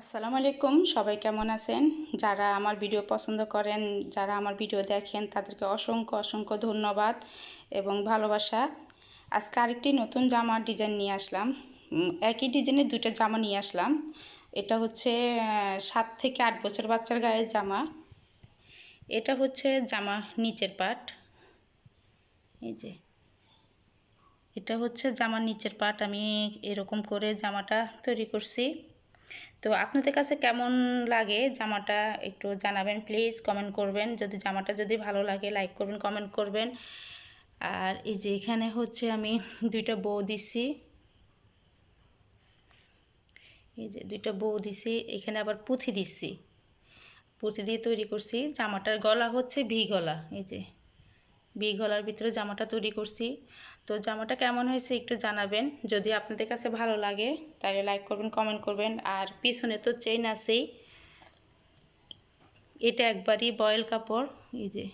আসসালামু আলাইকুম, সবাই কেমন আছেন? যারা আমার ভিডিও পছন্দ করেন, যারা আমার ভিডিও দেখেন, তাদেরকে অসংখ্য অসংখ্য ধন্যবাদ এবং ভালোবাসা। আজকে আরেকটি নতুন জামার ডিজাইন নিয়ে আসলাম। একই ডিজাইনের দুইটা জামা নিয়ে আসলাম। এটা হচ্ছে সাত থেকে আট বছর বাচ্চার গায়ের জামা। এটা হচ্ছে জামা নিচের পাট। এই যে। এটা হচ্ছে জামার নিচের পাট। আমি এরকম করে জামাটা তৈরি করছি। তো আপনাদের কাছে কেমন লাগে জামাটা একটু জানাবেন প্লিজ কমেন্ট করবেন। যদি জামাটা যদি ভালো লাগে লাইক করবেন কমেন্ট করবেন। আর এই যে এখানে হচ্ছে আমি দুইটা বউ দিছি। এই যে দুইটা বউ দিছি, এখানে আবার পুঁথি দিচ্ছি পুঁথি দিয়ে তৈরি করছি। জামাটার গলা হচ্ছে ভি গলা, এই যে ভি গলার ভিতরে জামাটা তৈরি করছি। তো জামাটা কেমন হয়েছে একটু জানাবেন। যদি আপনাদের কাছে ভালো লাগে, তাহলে লাইক করবেন কমেন্ট করবেন। আর পিছনে তো চেইন আছেই। এটা একবারই বয়েল কাপড়, এই যে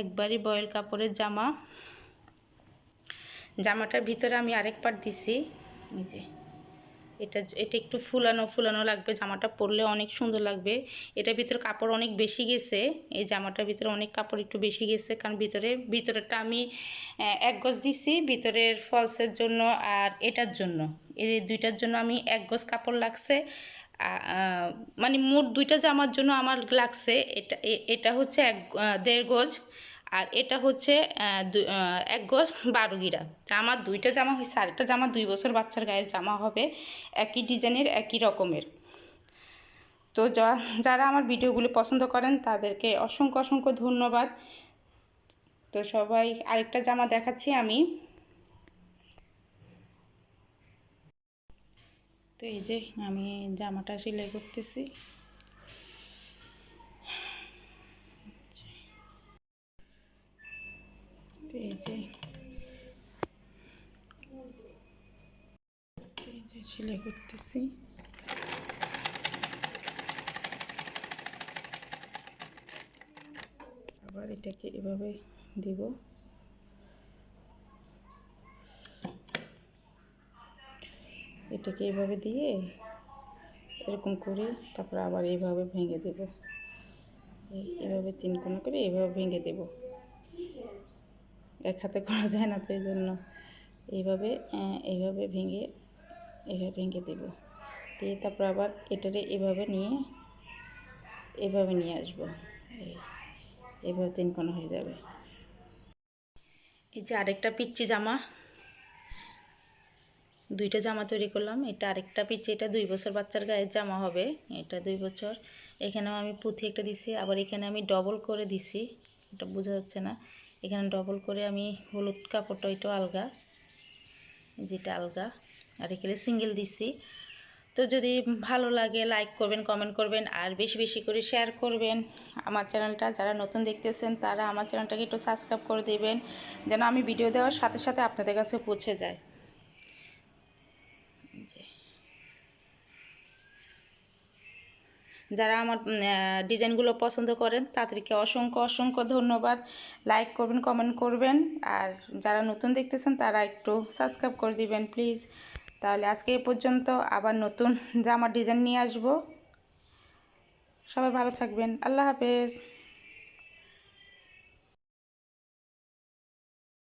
একবারই বয়েল কাপড়ের জামা। জামাটার ভিতরে আমি আরেক পাট দিছি, এই যে এটা এটা একটু ফুলানো ফুলানো লাগবে, জামাটা পরলে অনেক সুন্দর লাগবে। এটার ভিতরে কাপড় অনেক বেশি গেছে, এই জামাটার ভিতরে অনেক কাপড় একটু বেশি গেছে, কারণ ভিতরে, ভিতরেরটা আমি এক গজ দিছি ভিতরের ফলসের জন্য আর এটার জন্য। এই দুইটার জন্য আমি এক গজ কাপড় লাগছে। মানে মোট দুইটা জামার জন্য আমার লাগছে। এটা এটা হচ্ছে এক দেড় গজ। আর এটা হচ্ছে এক গজ বারো গিরা। আমার দুইটা জামা হয়েছে আরেকটা জামা দুই বছর বাচ্চার গায়ে জামা হবে, একই ডিজাইনের, একই রকমের। তো যারা আমার ভিডিওগুলো পছন্দ করেন, তাদেরকে অসংখ্য অসংখ্য ধন্যবাদ। তো সবাই আরেকটা জামা দেখাচ্ছি আমি। তো এই যে আমি জামাটা সেলাই করতেছি। এই যে। এই সেলাই করতেছি। আবার এটাকে এভাবে দিব। এটাকে এভাবে দিয়ে এরকম করে তারপর আবার এইভাবে ভেঙে দেব। এই এভাবে তিন কোনা করে এভাবে ভেঙে দেব। এক হাতে করা যায় না তো এই জন্য। এইভাবে এইভাবে ভেঙে এভাবে ভেঙে দেব। দিয়ে তারপর আবার এটারে এভাবে নিয়ে এভাবে নিয়ে আসব। এভাবে তিন কোনা হয়ে যাবে। এই যে আরেকটা পিচ্ছি জামা, দুইটা জামা তৈরি করলাম। এটা আরেকটা পিচ্ছে এটা দুই বছর বাচ্চার গায়ের জামা হবে। এটা দুই বছর। এখানেও আমি পুঁথি একটা দিছি, আবার এখানে আমি ডবল করে দিছি। এটা বোঝা যাচ্ছে না। এখানে ডবল করে আমি হলুদ কাপড়টা ওইটাও আলগা, যেটা আলগা। আর এখানে সিঙ্গেল দিছি। তো যদি ভালো লাগে লাইক করবেন কমেন্ট করবেন, আর বেশি বেশি করে শেয়ার করবেন আমার চ্যানেলটা যারা নতুন দেখতেছেন, তারা আমার চ্যানেলটাকে একটু সাবস্ক্রাইব করে দেবেন, যেন আমি ভিডিও দেওয়ার সাথে সাথে আপনাদের কাছে পৌঁছে যায়। যে যারা আমার ডিজাইনগুলো পছন্দ করেন, তাদেরকে অসংখ্য অসংখ্য ধন্যবাদ। লাইক করবেন কমেন্ট করবেন। আর যারা নতুন দেখতেছেন, তারা একটু সাবস্ক্রাইব করে দিবেন প্লিজ তাহলে আজকে এ পর্যন্ত আবার নতুন জামার ডিজাইন নিয়ে আসব। সবাই ভালো থাকবেন। আল্লাহ হাফেজ।